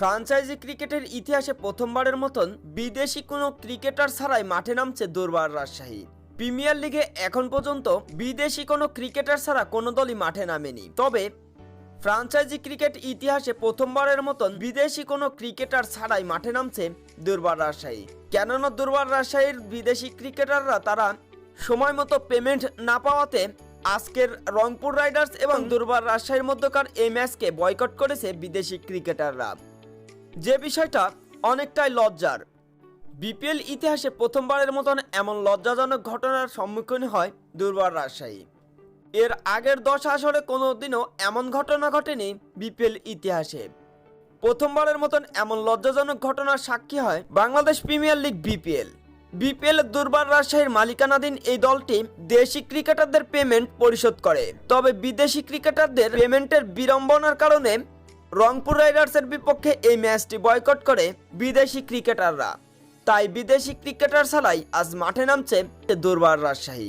Franchise ক্রিকেটের ইতিহাসে প্রথমবারের মতন বিদেশি কোনো ক্রিকেটার ছাড়াই মাঠে নামছে দুর্বার রাজশাহী। প্রিমিয়ার লিগে এখন পর্যন্ত বিদেশি কোনো ক্রিকেটার ছাড়া কোনো দলই মাঠে নামেনি। তবে ফ্রাঞ্চাইজি ক্রিকেট ইতিহাসে প্রথমবারের মতন বিদেশি কোনো ক্রিকেটার ছাড়াই মাঠে নামছে দুর্বার রাজশাহী। কেননা দুর্বার রাজশাহীর বিদেশি ক্রিকেটাররা তারা সময় মতো পেমেন্ট না পাওয়াতে আজকের রংপুর রাইডার্স এবং দুর্বার রাজশাহীর মধ্যকার এই ম্যাচকে বয়কট করেছে বিদেশি ক্রিকেটাররা। যে বিষয়টা অনেকটাই লজ্জার। বিপিএল ইতিহাসে প্রথমবারের মতন এমন লজ্জাজনক ঘটনার সম্মুখীন হয় দুর্বার রাজশাহী। এর আগের দশ আসরে কোনোদিনও এমন ঘটনা ঘটেনি বিপিএল ইতিহাসে। প্রথমবারের মতন এমন লজ্জাজনক ঘটনার সাক্ষী হয় Bangladesh premier league BPL. BPL Durbar রাজশাহীর মালিকানাধীন এই দলটি দেশি ক্রিকেটারদের পেমেন্ট পরিশোধ করে। তবে বিদেশি ক্রিকেটারদের পেমেন্টের বিড়ম্বনার কারণে রংপুর রাইডার্সের বিপক্ষে এই ম্যাচটি বয়কট করে বিদেশি ক্রিকেটাররা। তাই বিদেশি ক্রিকেটার ছাড়াই আজ মাঠে নামছে দুর্বার রাজশাহী।